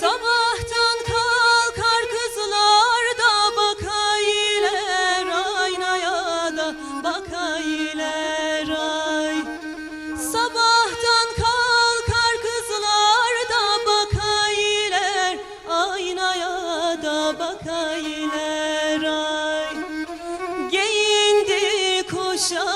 Sabahtan kalkar kızlar da bakaylar aynaya da bakaylar ay. Sabahtan kalkar kızlar da bakaylar aynaya da bakaylar ay. Giyindi kuşandiler,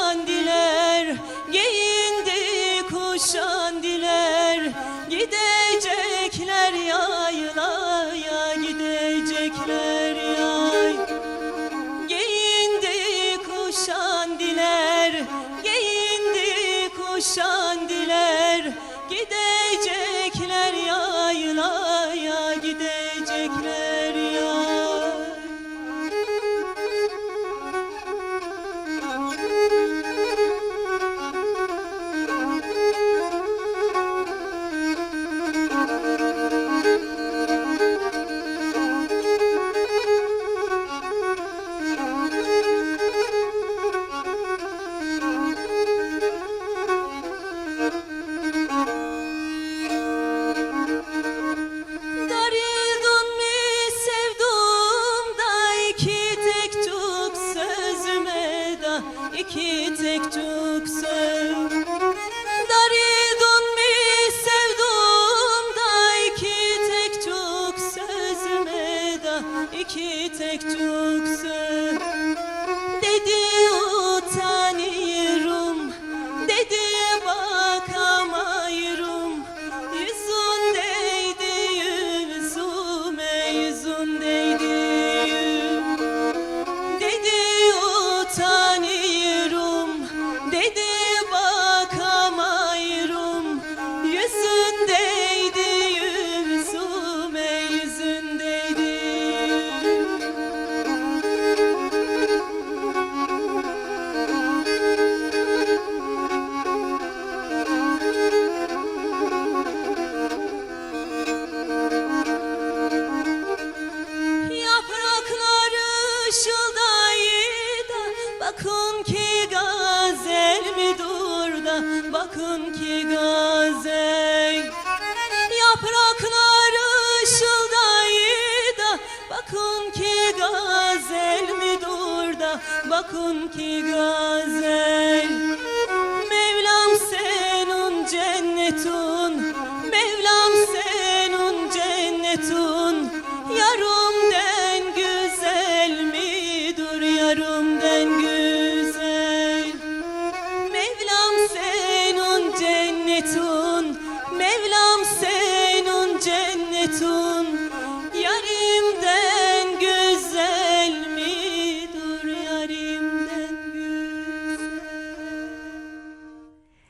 iki tek çok söz Bakın ki gazel Yaprakları ışıldaydı Bakın ki gazel mi dur da Bakın ki gazel